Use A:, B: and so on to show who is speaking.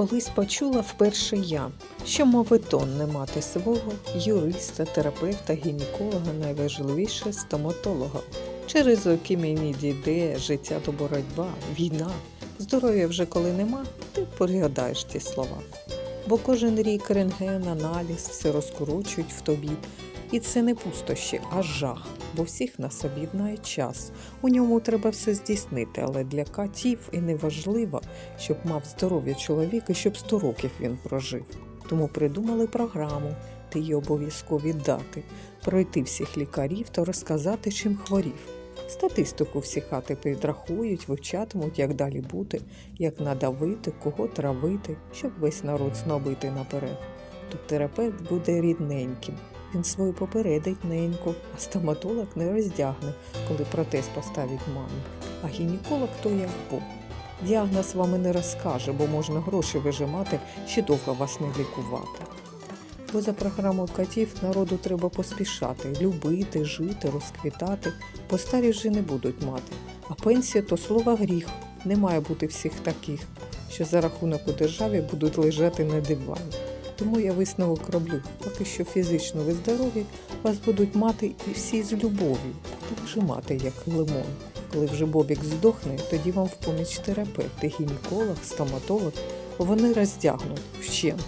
A: Колись почула вперше я, що моветон не мати свого юриста, терапевта, гінеколога, найважливіше стоматолога. Через роки мені дійде життя то боротьба, війна. Здоров'я вже коли нема, ти пригадаєш ті слова. Бо кожен рік рентген, аналіз, все розкорочують в тобі. І це не пустощі, а жах, бо всіх нас об'єднає час. У ньому треба все здійснити, але для катів і не важливо, щоб мав здоров'я чоловік і щоб 100 років він прожив. Тому придумали програму, ти її обов'язково віддати, пройти всіх лікарів та розказати, чим хворів. Статистику всі хати підрахують, вивчатимуть, як далі бути, як надавити, кого травити, щоб весь народ знобити наперед. Тут терапевт буде рідненьким. Він свою попередить неньку, а стоматолог не роздягне, коли протез поставить мамі. А гінеколог то як Бог. Діагноз вам і не розкаже, бо можна гроші вижимати, ще довго вас не лікувати. Бо за програмою котів народу треба поспішати, любити, жити, розквітати, бо старі вже не будуть мати. А пенсія то слова гріх. Не має бути всіх таких, що за рахунок у державі будуть лежати на дивані. Тому я висновок роблю, поки що фізично ви здорові, вас будуть мати і всі з любов'ю, так же мати, як лимон. Коли вже Бобік здохне, тоді вам в поміч терапевти, гінеколог, стоматолог, вони роздягнуть вщент.